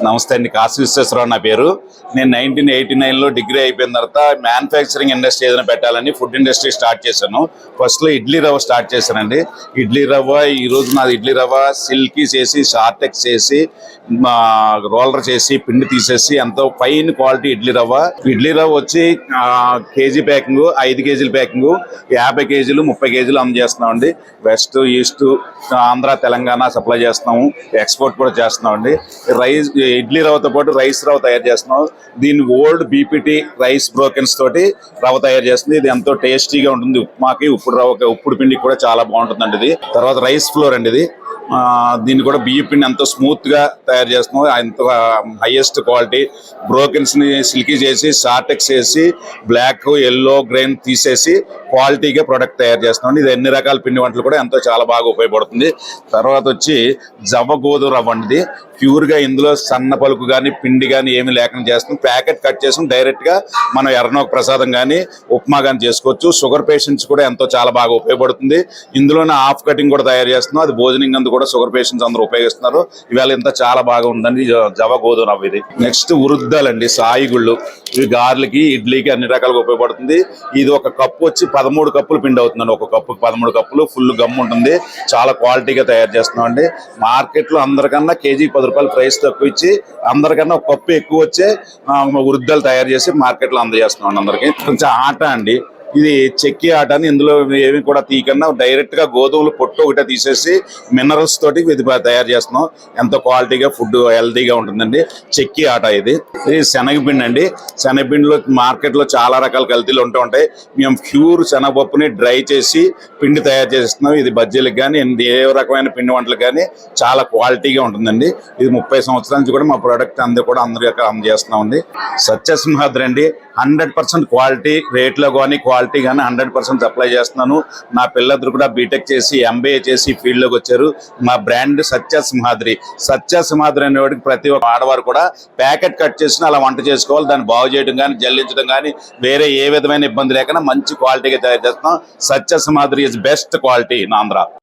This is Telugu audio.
నమస్తే అండి కాశీ విశ్వేశ్వరరావు నా పేరు. నేను నైన్టీన్ ఎయిటీ నైన్లో డిగ్రీ అయిపోయిన తర్వాత మ్యానుఫ్యాక్చరింగ్ ఇండస్ట్రీ ఏదైనా పెట్టాలని ఫుడ్ ఇండస్ట్రీ స్టార్ట్ చేశాను. ఫస్ట్లో ఇడ్లీ రవ్వ స్టార్ట్ చేశానండి. ఇడ్లీ రవ్వ ఈరోజు నాది ఇడ్లీ రవ్వ సిల్కీ చేసి షార్టెక్ చేసి మా రోలర్ చేసి పిండి తీసేసి ఎంతో ఫైన్ క్వాలిటీ ఇడ్లీ రవ్వ. ఇడ్లీ రవ్వ వచ్చి కేజీ ప్యాకింగ్ ఐదు కేజీల ప్యాకింగ్ యాభై కేజీలు ముప్పై కేజీలు అందజేస్తున్నామండి west east Andhra Telangana supply చేస్తున్నాము. ఎక్స్పోర్ట్ కూడా చేస్తున్నామండి. రైస్ ఇడ్లీ రవ్వతో పాటు రైస్ రవ్వ తయారు చేస్తున్నాం దీన్ని ఓల్డ్ బీపీటీ రైస్ బ్రోకెన్స్ తోటి రవ్వ తయారు చేస్తుంది. ఇది ఎంతో టేస్టీగా ఉంటుంది. ఉప్మాకి ఉప్పుడు రవ్వ ఉప్పుడు పిండి కూడా చాలా బాగుంటుందండి ఇది. తర్వాత రైస్ ఫ్లోర్ అండి ఇది. దీన్ని కూడా బియ్య పిండి ఎంతో స్మూత్గా తయారు చేస్తున్నాం ఎంతో హైయెస్ట్ క్వాలిటీ బ్రోకెన్స్ని సిల్కీ చేసి షార్టెక్స్ చేసి బ్లాక్ ఎల్లో గ్రెయిన్ తీసేసి క్వాలిటీగా ప్రొడక్ట్ తయారు చేస్తున్నాం ఇది ఎన్ని రకాల పిండి వంటలు కూడా ఎంతో చాలా బాగా ఉపయోగపడుతుంది. తర్వాత వచ్చి జవ్వ గోధుమ రవ్వ అండి ప్యూర్గా ఇందులో సన్న పలుకు కానీ పిండి కానీ ఏమి లేకుండా చేస్తాం. ప్యాకెట్ కట్ చేసాం డైరెక్ట్గా మనం ఎర్రనోక ప్రసాదం కానీ ఉప్మా కానీ చేసుకోవచ్చు. షుగర్ పేషెంట్స్ కూడా ఎంతో చాలా బాగా ఉపయోగపడుతుంది. ఇందులోనే హాఫ్ కటింగ్ కూడా తయారు చేస్తున్నాం. అది భోజనం అందు కూడా షుగర్ పేషెంట్స్ అందరూ ఉపయోగిస్తున్నారు. ఇవాళ ఇంత చాలా బాగా ఉందండి. జవ గోధుమ రవ్వ ఇది. నెక్స్ట్ ఉరుద్దాలండి సాయి గుళ్ళు. ఇవి గార్లకి ఇడ్లీకి అన్ని రకాలుగా ఉపయోగపడుతుంది. ఇది ఒక కప్పు వచ్చి పదమూడు కప్పులు పిండి అవుతుందండి. ఒక కప్పు పదమూడు కప్పులు. ఫుల్ గమ్ ఉంటుంది. చాలా క్వాలిటీగా తయారు చేస్తున్నాం అండి మార్కెట్లో అందరికన్నా కేజీ పది రూపాయలు ప్రైస్ తక్కువ ఇచ్చి అందరికన్నా ఒక కప్పు ఎక్కువ వచ్చే వృద్ధాలు తయారు చేసి మార్కెట్లో అందజేస్తున్నాం అందరికీ అందరికి. కొంచెం ఆట అండి. ఇది చెక్కి ఆట అని ఇందులో ఏమి కూడా తీయకుండా డైరెక్ట్గా గోధుమలు పొట్టు ఒకటే తీసేసి మినరల్స్ తోటి ఇది తయారు చేస్తున్నాం. ఎంతో క్వాలిటీగా ఫుడ్ హెల్తీగా ఉంటుందండి. చెక్కి ఆట ఇది. ఇది శనగపిండి అండి. శనగపిండిలో మార్కెట్లో చాలా రకాల కల్తీలు ఉంటూ ఉంటాయి. మేము ప్యూర్ శనగపప్పుని డ్రై చేసి పిండి తయారు చేస్తున్నాం. ఇది బజ్జీలకు కానీ ఏ రకమైన పిండి వంటలకు కానీ చాలా క్వాలిటీగా ఉంటుందండి. ఇది ముప్పై సంవత్సరాల నుంచి కూడా మా ప్రోడక్ట్ అందరూ కూడా అందరి అందజేస్తున్నాం అండి సత్యసింహాద్రి అండి. హండ్రెడ్ పర్సెంట్ క్వాలిటీ రేట్లో కానీ క్వాలిటీ కానీ హండ్రెడ్ పర్సెంట్ సప్లై చేస్తున్నాను. నా పిల్లలు కూడా బీటెక్ చేసి ఎంబీఏ చేసి ఫీల్డ్లోకి వచ్చారు. మా బ్రాండ్ సత్య సింహాద్రి సత్య సింహాద్రి అనేవాడికి ప్రతి ఒక్క ఆడవారు కూడా ప్యాకెట్ కట్ చేసిన అలా వంట చేసుకోవాలి. దాన్ని బాగు చేయడం కానీ జల్లించడం కానీ వేరే ఏ విధమైన ఇబ్బంది లేకుండా మంచి క్వాలిటీగా తయారు చేస్తున్నాం. Satya Simhadri is best quality in Andhra